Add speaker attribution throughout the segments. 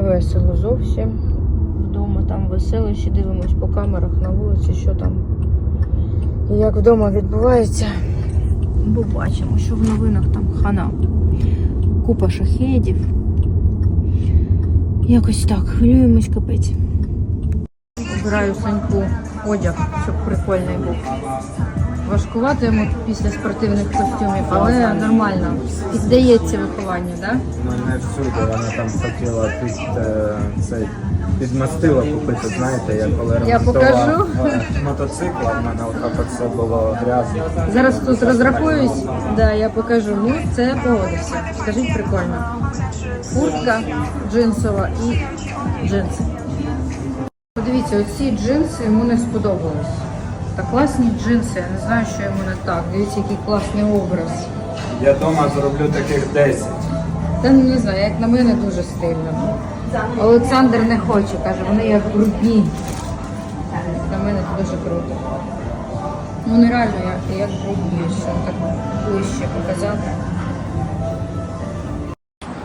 Speaker 1: весело зовсім. Вдома там веселище, дивимось по камерах на вулиці, що там і як вдома відбувається. Бо бачимо, що в новинах там хана. Купа шахедів. Якось так, хвилюємось капець. Збираю Саньку одяг, щоб прикольний був. Важкувато йому після спортивних костюмів, але нормально. Піддається вихованню, так? Да?
Speaker 2: Ну не всюди, вона там хотіла під е, цей підмастила купити, знаєте, я коли
Speaker 1: Я покажу.
Speaker 2: мотоцикл, в мене отак от все було грязно.
Speaker 1: Зараз тут розрахуюсь, да, я покажу. Ну, це погодився. Скажіть прикольно. Куртка джинсова і джинси. Подивіться, оці джинси йому не сподобались. Та класні джинси, я не знаю, що йому не так. Дивіться, який класний образ.
Speaker 2: Я вдома зроблю таких 10.
Speaker 1: Та ну, не знаю, як на мене дуже стильно. Олександр не хоче, каже, вони як брудні. На мене це дуже круто. Ну нереально, як, як брудні, що так ближче показати.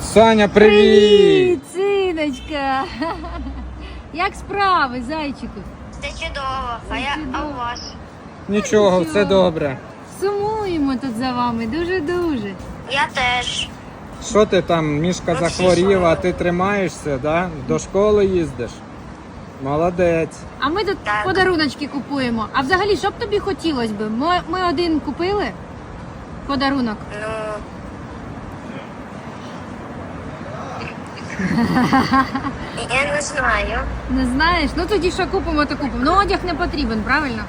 Speaker 2: Саня, привіт!
Speaker 1: синочка! Як справи, зайчику?
Speaker 3: Це чудово. А я а у вас?
Speaker 2: Нічого, все добре.
Speaker 1: Сумуємо тут за вами дуже-дуже.
Speaker 3: Я теж.
Speaker 2: Що ти там, мішка захворіла, а ти тримаєшся, да? До школи їздиш? Молодець.
Speaker 1: А ми тут
Speaker 3: Так.
Speaker 1: подаруночки купуємо. А взагалі, що б тобі хотілося б? Ми, ми один купили подарунок.
Speaker 3: Ну. Я не знаю.
Speaker 1: Не знаєш? Ну тоді що купимо, то купимо. Ну одяг не потрібен, правильно?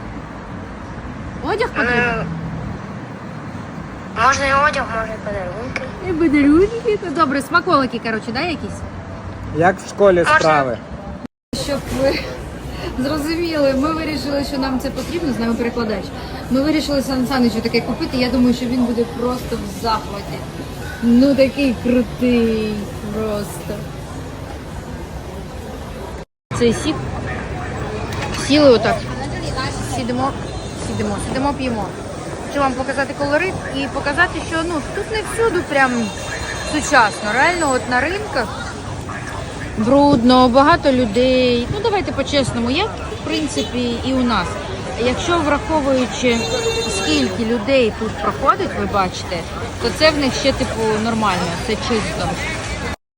Speaker 1: Одяг потрібен.
Speaker 3: Ну, можна і одяг, можна і подарунки.
Speaker 1: І подарунки. Ну добре, смаколики, коротше, да, якісь?
Speaker 2: Як в школі справи?
Speaker 1: Щоб ви зрозуміли, ми вирішили, що нам це потрібно, з нами перекладач. Ми вирішили Сан Саничу таке купити. Я думаю, що він буде просто в захваті. Ну такий крутий просто. Цей сік. Сіли отак. Сідемо, сідемо, сідемо, п'ємо. Хочу вам показати колорит і показати, що ну тут не всюди прям сучасно. Реально, от на ринках брудно, багато людей. Ну давайте по-чесному, як в принципі і у нас. Якщо враховуючи скільки людей тут проходить, ви бачите, то це в них ще типу нормально, це чисто.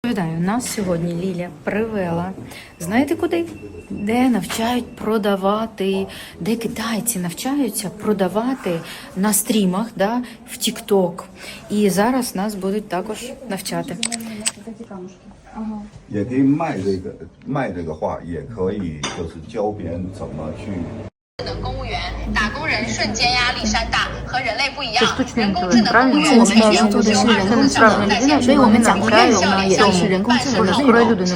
Speaker 1: Відповідаю, нас сьогодні Ліля привела. Знаєте куди? Де навчають продавати, де китайці навчаються продавати на стрімах да, в TikTok. І зараз нас будуть також навчати.
Speaker 4: 也可以卖这个，卖这个画也可以，就是教别人怎么去。
Speaker 5: 打工人瞬间压力山大，和人类不一样，人工智能因为我们
Speaker 1: 做的是人工智能，所以我们讲的内
Speaker 5: 容
Speaker 1: 呢也是人工智能的。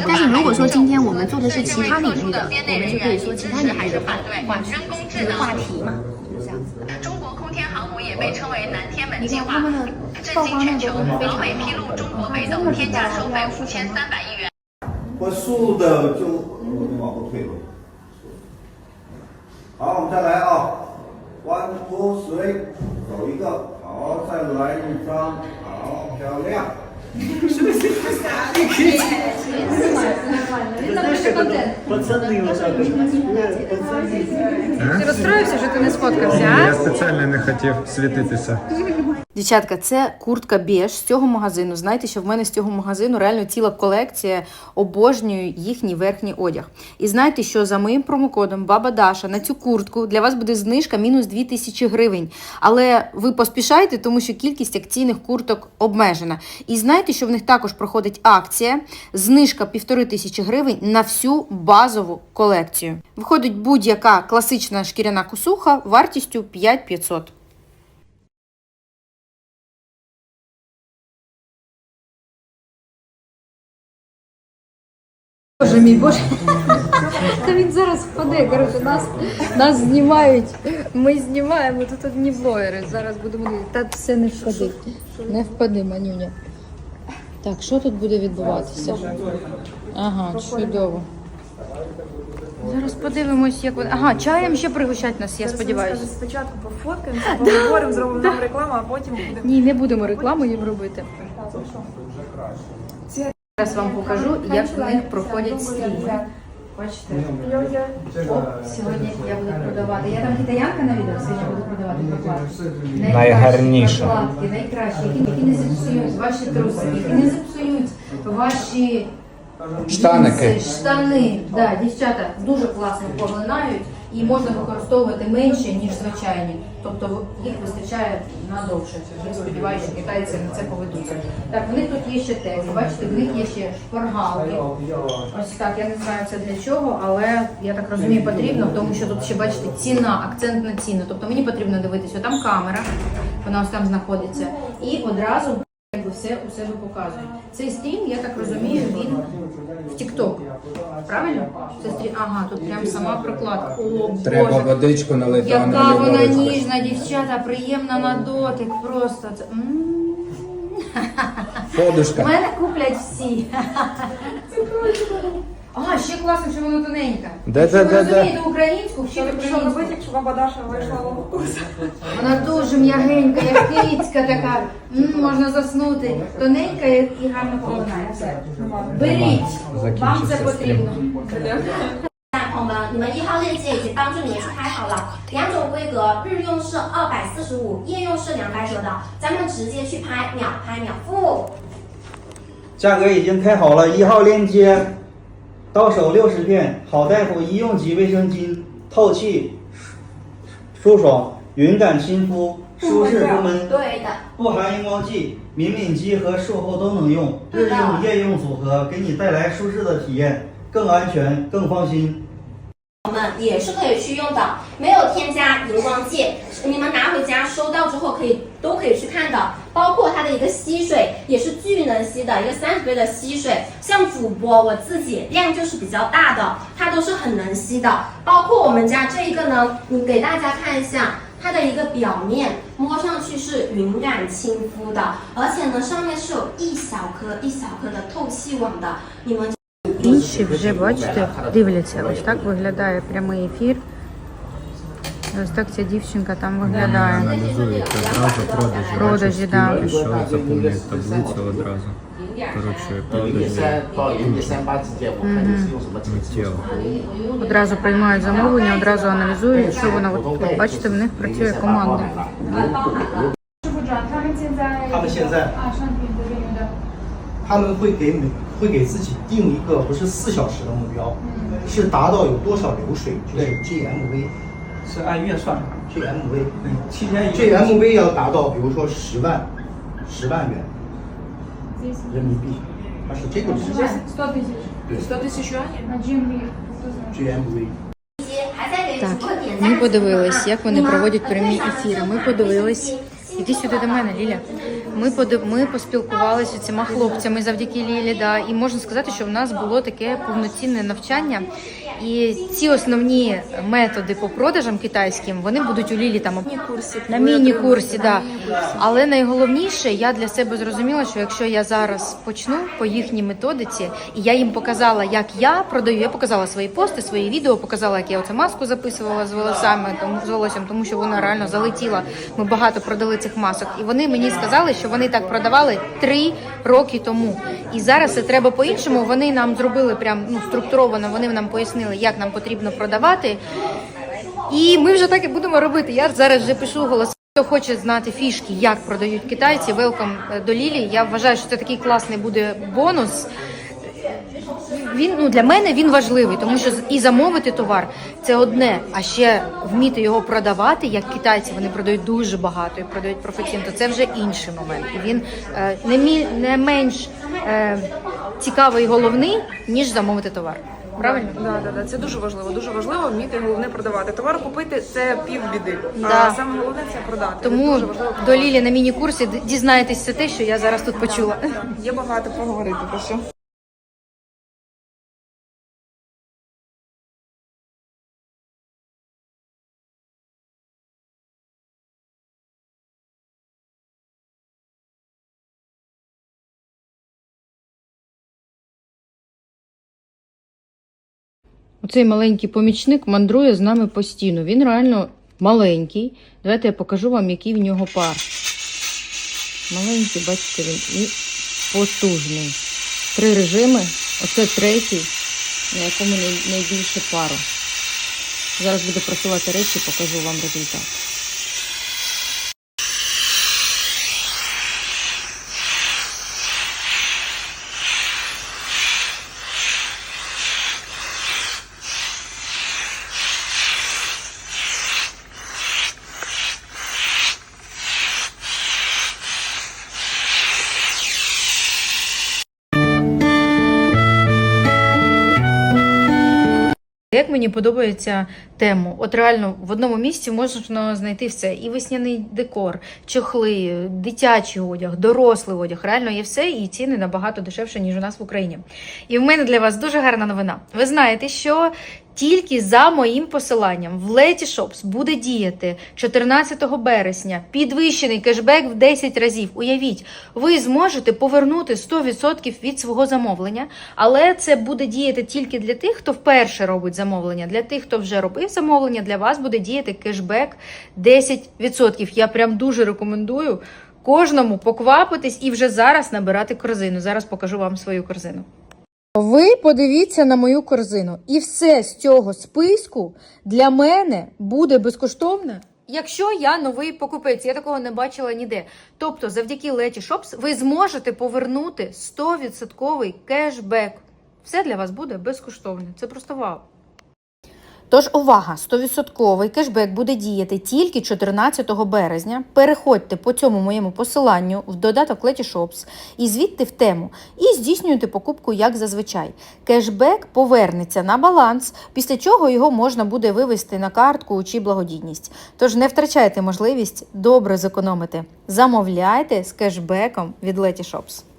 Speaker 1: 但是如果说今天我们
Speaker 5: 做的是其他领域的，我们就可以说其他领域的话，话
Speaker 6: 题嘛，就是这样子。
Speaker 5: 中国空天航母也被称为“南天门计划”，震惊全球。老美披露，中国北斗天价收费五千三百亿元。
Speaker 4: 我速的就我就往后退了。好，我们再来啊，one two three，走一个，好，再来一张，好，漂亮。
Speaker 1: Ти розстроївся, що ти не сфоткався, а?
Speaker 2: Я спеціально не хотів світитися.
Speaker 1: Дівчатка, це куртка Біж з цього магазину. Знаєте, що в мене з цього магазину реально ціла колекція. Обожнюю їхній верхній одяг. І знаєте, що за моїм промокодом Баба Даша на цю куртку для вас буде знижка мінус 2000 гривень. Але ви поспішайте, тому що кількість акційних курток обмежена. І знаєте, що в них також проходить акція, знижка 1500 гривень на всю базову колекцію. Виходить будь-яка класична шкіряна косуха вартістю 5500. Боже мій боже. Та він зараз впаде. Коротше, нас, нас знімають. Ми знімаємо тут одні блогери. Зараз будемо дивитися. Та все не впаде. Не впаде, манюня. Так, що тут буде відбуватися? Ага, чудово. Зараз подивимось, як вони. Ага, чаєм ще пригощать нас, я сподіваюся.
Speaker 7: Спочатку пофоткаємося, поговоримо, зробимо вам рекламу, а потім будемо.
Speaker 1: Ні, не будемо рекламу їм робити. Зараз вам покажу, як в них проходять стріми. Бачите? Оп, сьогодні я буду продавати. Я там китаянка на відео сьогодні буду продавати прокладки.
Speaker 2: Найгарніше.
Speaker 1: Прокладки, найкращі, які, які не зіпсують ваші труси, які не зіпсують ваші
Speaker 2: Штаники.
Speaker 1: джинси, штани. Да, дівчата дуже класно поглинають і можна використовувати менше, ніж звичайні. Тобто їх вистачає надовше. Я сподіваюся, що китайці на це поведуться. Так, в них тут є ще теги. Бачите, в них є ще шпаргалки. Ось так, я не знаю це для чого, але я так розумію, потрібно, тому що тут ще бачите ціна, акцент на ціну. Тобто мені потрібно дивитися, там камера, вона ось там знаходиться, і одразу якби все у себе показує. Цей стрім, я так розумію, він в TikTok. Правильно? Це стрім. Ага, тут прям сама прокладка. О,
Speaker 2: Треба
Speaker 1: Боже.
Speaker 2: водичку налити, а
Speaker 1: Яка вона ніжна, дівчата, приємна на дотик. Просто це. м. У
Speaker 2: Подушка.
Speaker 1: мене куплять всі. А, ще класно, що воно тоненьке.
Speaker 2: Де,
Speaker 1: Якщо
Speaker 2: де,
Speaker 1: ви
Speaker 2: де, де?
Speaker 1: розумієте українську, вчіть
Speaker 7: Що
Speaker 1: українську.
Speaker 7: робити, якщо баба Даша вийшла в вкус?
Speaker 1: Вона дуже м'ягенька, як кицька така. М, можна заснути. Тоненька і і гарно поглинає. Все. Беріть. Вам це
Speaker 2: Закінчився
Speaker 1: потрібно.
Speaker 6: 朋友们，你们一号链接已经帮助你们去拍好了，两种规格，日用是二百四十五，夜用是两百九的，咱们直接去拍，秒拍秒付。
Speaker 8: 价格已经开好了，一号链接， 到手六十片，好大夫医用级卫生巾，透气、舒爽、云感亲肤，舒适不闷，
Speaker 6: 对的，
Speaker 8: 不含荧光剂，敏敏肌和术后都能用，日用夜用组合，给你带来舒适的体验，更安全、更放心。
Speaker 6: 我们也是可以去用的，没有添加荧光剂，你们拿回家收到之后可以都可以去看的，包括它的一个吸水也是巨能吸的，一个三十倍的吸水，像主播我自己量就是比较大的，它都是很能吸的，包括我们家这一个呢，你给大家看一下。它的一个表面摸上去是云感亲肤的，而且呢上面是有一小颗一小颗的透气网的，你们
Speaker 1: Інші вже, бачите, дивляться. Ось так виглядає прямий ефір. Ось так ця дівчинка там виглядає.
Speaker 2: Аналізують одразу продажі.
Speaker 1: Продажі,
Speaker 2: бачиш,
Speaker 1: да.
Speaker 2: скільки Пішов, заповнюють таблицю одразу. Коротше,
Speaker 9: 呃，一点
Speaker 2: продажі
Speaker 9: 三到零点三八之间，我看你是用什么程式。
Speaker 2: миттєво.
Speaker 1: Одразу приймають замовлення, одразу аналізують, що вона. От, от бачите, в них працює команда.
Speaker 7: 师傅长，他们现在
Speaker 8: 他们会给每会给自己定一个不是四小时的目标，是达到有多少流水，就是 GMV。
Speaker 10: 是按月算的，
Speaker 8: GMV，
Speaker 10: 七天一个
Speaker 8: GMV 要达到，比如说十万，十万元人民币，它是这个直接
Speaker 7: 100 тысяч.
Speaker 8: 对
Speaker 7: 100 тысяч юаней на GMV.
Speaker 8: GMV。
Speaker 6: 还在给
Speaker 1: Так,
Speaker 6: 主播点
Speaker 1: ми
Speaker 6: 赞。
Speaker 1: подивились, як вони
Speaker 6: 你们
Speaker 1: проводять
Speaker 6: 呃
Speaker 1: прямі
Speaker 6: 非常
Speaker 1: ефіри. Ми
Speaker 6: 喜欢
Speaker 1: подивились.
Speaker 6: 看
Speaker 1: Іди сюди до мене, Ліля. Ми подив... ми поспілкувалися з цими хлопцями завдяки Лілі. Да. І можна сказати, що в нас було таке повноцінне навчання. І ці основні методи по продажам китайським вони будуть у Лілі там на міні-курсі. Да. Але найголовніше, я для себе зрозуміла, що якщо я зараз почну по їхній методиці, і я їм показала, як я продаю, я показала свої пости, свої відео, показала, як я оце маску записувала з волосами, тому з волоссям, тому що вона реально залетіла. Ми багато продали цих масок, і вони мені сказали, що вони так продавали три роки тому. І зараз це треба по-іншому. Вони нам зробили прям ну структуровано. Вони нам пояснили, як нам потрібно продавати. І ми вже так і будемо робити. Я зараз вже пишу голос. Хто хоче знати фішки, як продають китайці, велком до Лілі. Я вважаю, що це такий класний буде бонус. Він ну для мене він важливий, тому що і замовити товар це одне, а ще вміти його продавати, як китайці вони продають дуже багато і продають професійно, то це вже інший момент. І він е, не мі, не менш е, цікавий і головний, ніж замовити товар. Правильно?
Speaker 7: Да, да, да. Це дуже важливо. Дуже важливо вміти головне продавати. Товар купити це півбіди.
Speaker 1: Да.
Speaker 7: А саме головне це продати.
Speaker 1: Тому
Speaker 7: дуже важливо
Speaker 1: до Лілі на міні-курсі дізнаєтесь все те, що я зараз тут почула.
Speaker 7: Є багато поговорити про що.
Speaker 1: Оцей маленький помічник мандрує з нами постійно. Він реально маленький. Давайте я покажу вам, який в нього пар. Маленький, бачите, він і потужний. Три режими. Оце третій, на якому найбільше пару. Зараз буду працювати речі, покажу вам результат. Як мені подобається тему, от реально в одному місці можна знайти все: і весняний декор, чохли, дитячий одяг, дорослий одяг. Реально є все, і ціни набагато дешевше, ніж у нас в Україні. І в мене для вас дуже гарна новина. Ви знаєте, що тільки за моїм посиланням в Леті Shops буде діяти 14 березня підвищений кешбек в 10 разів. Уявіть, ви зможете повернути 100% від свого замовлення, але це буде діяти тільки для тих, хто вперше робить замовлення. Для тих, хто вже робив замовлення, для вас буде діяти кешбек 10%. Я прям дуже рекомендую кожному поквапитись і вже зараз набирати корзину. Зараз покажу вам свою корзину. Ви подивіться на мою корзину, і все з цього списку для мене буде безкоштовне. Якщо я новий покупець, я такого не бачила ніде. Тобто, завдяки Letty Shops ви зможете повернути 100% кешбек. Все для вас буде безкоштовне. Це просто вау. Тож увага, 100% кешбек буде діяти тільки 14 березня. Переходьте по цьому моєму посиланню в додаток Letty Shops і звідти в тему і здійснюйте покупку як зазвичай. Кешбек повернеться на баланс, після чого його можна буде вивести на картку чи благодійність. Тож не втрачайте можливість добре зекономити. Замовляйте з кешбеком від Letty Shops.